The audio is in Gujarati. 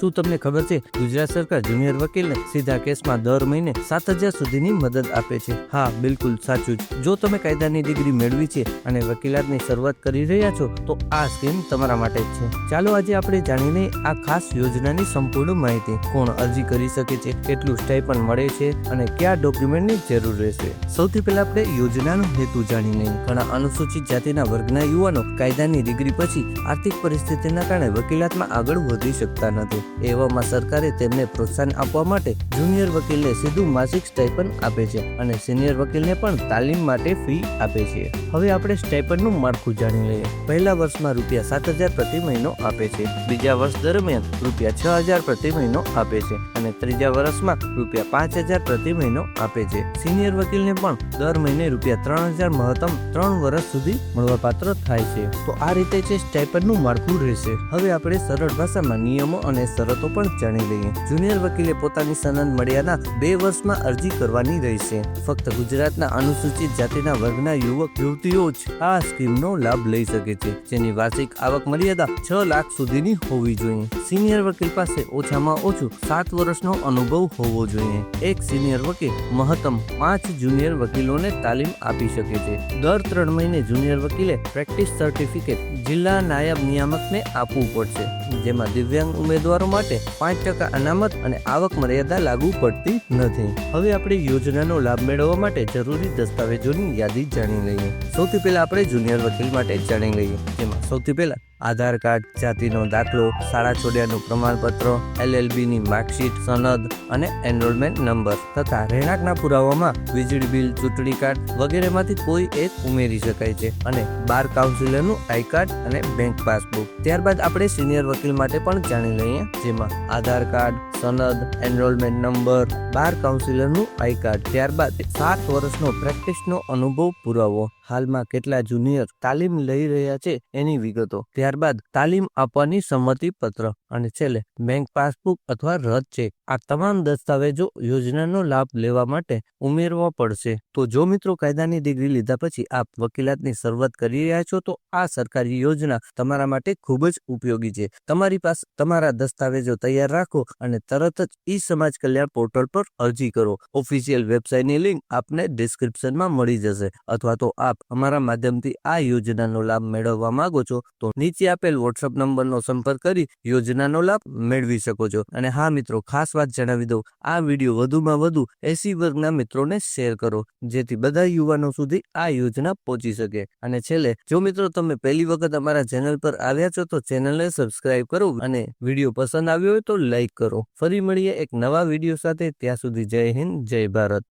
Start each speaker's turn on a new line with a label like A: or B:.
A: શું તમને ખબર છે? ગુજરાત સરકાર જુનિયર વકીલને સીધા કેસમાં દર મહિને સાત હજાર સુધીની મદદ આપે છે. હા, બિલકુલ સાચું જ. જો તમે કાયદાની ડિગ્રી મેળવી છે અને વકીલાતની શરૂઆત કરી રહ્યા છો, તો આ સ્કીમ તમારા માટે છે. ચાલો આજે આપણે જાણીને આ ખાસ યોજનાની સંપૂર્ણ માહિતી. કોણ અરજી કરી શકે છે, કેટલું સ્ટાઇપન્ડ મળે છે અને કયા ડોક્યુમેન્ટની જરૂર રહેશે? સૌથી પહેલા આપણે યોજનાનો હેતુ જાણી લઈએ ઘણા અનુસૂચિત જાતિના વર્ગના યુવાનો કાયદાની ડિગ્રી પછી આર્થિક પરિસ્થિતિના કારણે વકીલાતમાં આગળ વધી શકતા નથી. એવામાં સરકારે તેમને પ્રોત્સાહન આપવા માટે જુનિયર વકીલને સીધું માસિક સ્ટાઇપન આપે છે અને સિનિયર વકીલને પણ તાલીમ માટે ફી આપે છે. હવે આપણે સ્ટાઇપનનું માળખું જાણી લઈએ. પહેલા વર્ષમાં રૂપિયા સાત હજાર પ્રતિ મહિનો આપે છે. બીજા વર્ષ દરમિયાન રૂપિયા છ હજાર પ્રતિ મહિનો આપે છે અને ત્રીજા વર્ષમાં રૂપિયા પાંચ હજાર પ્રતિ મહિનો આપે છે. સિનિયર વકીલને પણ દર મહિને રૂપિયા ત્રણ હજાર મહત્તમ ત્રણ વર્ષ સુધી મળવાપાત્ર થાય છે. તો આ રીતે છે સ્ટાઇપનનું માળખું રહેશે. હવે આપણે સરળ ભાષામાં નિયમો અને શરતો પણ જાણી લઈએ. જુનિયર વકીલે પોતાની સનદ મળ્યાના બે વર્ષમાં અરજી કરવાની રહેશે. ફક્ત ગુજરાતના અનુસૂચિત જાતિના વર્ગના યુવક, યુવતીઓ જ આ સ્કીમનો લાભ લઈ શકે છે, જેની વાર્ષિક આવક મર્યાદા છ લાખ સુધીની હોવી જોઈએ. સિનિયર વકીલ પાસે ઓછામાં ઓછું સાત વર્ષનો અનુભવ હોવો જોઈએ. એક સિનિયર વકીલ મહત્તમ પાંચ જુનિયર વકીલોને તાલીમ આપી શકે છે. દર ત્રણ મહિને જુનિયર વકીલે પ્રેક્ટિસ સર્ટિફિકેટ જિલ્લા નાયબ નિયામકને આપવું પડશે, જેમાં દિવ્યાંગ ઉમેદવારો માટે પાંચ ટકા અનામત અને આવક મર્યાદા લાગુ પડતી નથી. હવે આપણે યોજનાનો લાભ મેળવવા માટે જરૂરી દસ્તાવેજોની યાદી જાણી લઈએ. સૌથી પહેલા આપણે જુનિયર વકીલ માટે જાણી લઈએ. જેમાં સૌથી પહેલા આધાર કાર્ડ, જાતિનો દાખલો, શાળા છોડ્યાનું પ્રમાણપત્ર, એલએલબીની માર્કશીટ, સનદ અને એનરોલમેન્ટ નંબર તથા રહેણાંકના પુરાવામાં વીજળી બિલ, ચૂંટણી કાર્ડ વગેરેમાંથી કોઈ એક ઉમેરી શકાય છે અને બાર કાઉન્સિલરનું આઈ કાર્ડ અને બેંક પાસબુક. ત્યારબાદ આપણે સિનિયર વકીલ માટે પણ જાણી લઈએ, જેમાં આધાર કાર્ડ, સનદ, એનરોલમેન્ટ નંબર, બાર કાઉન્સિલરનું આઈ કાર્ડ, ત્યારબાદ સાત વર્ષનો પ્રેક્ટિસનો અનુભવ પુરાવો. હાલમાં કેટલા જુનિયર તાલીમ લઈ રહ્યા છે એની વિગતો. ત્યારબાદ તાલીમ આપવાની સંમતિ પત્ર અને છેલ્લે બેંક પાસબુક અથવા રદ ચેક આ તમામ દસ્તાવેજો યોજનાનો લાભ લેવા માટે ઉમેરવા પડશે. તો જો મિત્રો કાયદાની ડિગ્રી લીધા પછી આપ વકીલાતની શરૂઆત કરી રહ્યા છો, તો આ સરકારી યોજના તમારા માટે ખૂબ જ ઉપયોગી છે. તમારી પાસે તમારા દસ્તાવેજો તૈયાર રાખો અને તરત જ ઈ સમાજ કલ્યાણ પોર્ટલ પર અરજી કરો. ઓફિશિયલ વેબસાઇટની લિંક આપને ડિસ્ક્રિપ્શનમાં મળી જશે. અથવા તો આપ અમારા માધ્યમથી આ યોજનાનો લાભ મેળવવા માંગો છો, તો નીચે આપેલ વોટ્સઅપ નંબરનો સંપર્ક કરી યોજનાનો લાભ મેળવી શકો છો. અને હા મિત્રો, ખાસ વાત જણાવી દઉં, આ વીડિયો વધુમાં વધુ એસી વર્ગના મિત્રોને શેર કરો, જેથી બધા યુવાનો સુધી આ યોજના પહોંચી શકે. અને છેલ્લે, જો મિત્રો તમે પહેલી વખત અમારા ચેનલ પર આવ્યા છો, તો ચેનલને સબસ્ક્રાઇબ કરો અને વીડિયો પસંદ આવ્યો હોય તો લાઈક કરો. ફરી મળીએ એક નવા વીડિયો સાથે, ત્યાં સુધી જય હિન્દ, જય ભારત.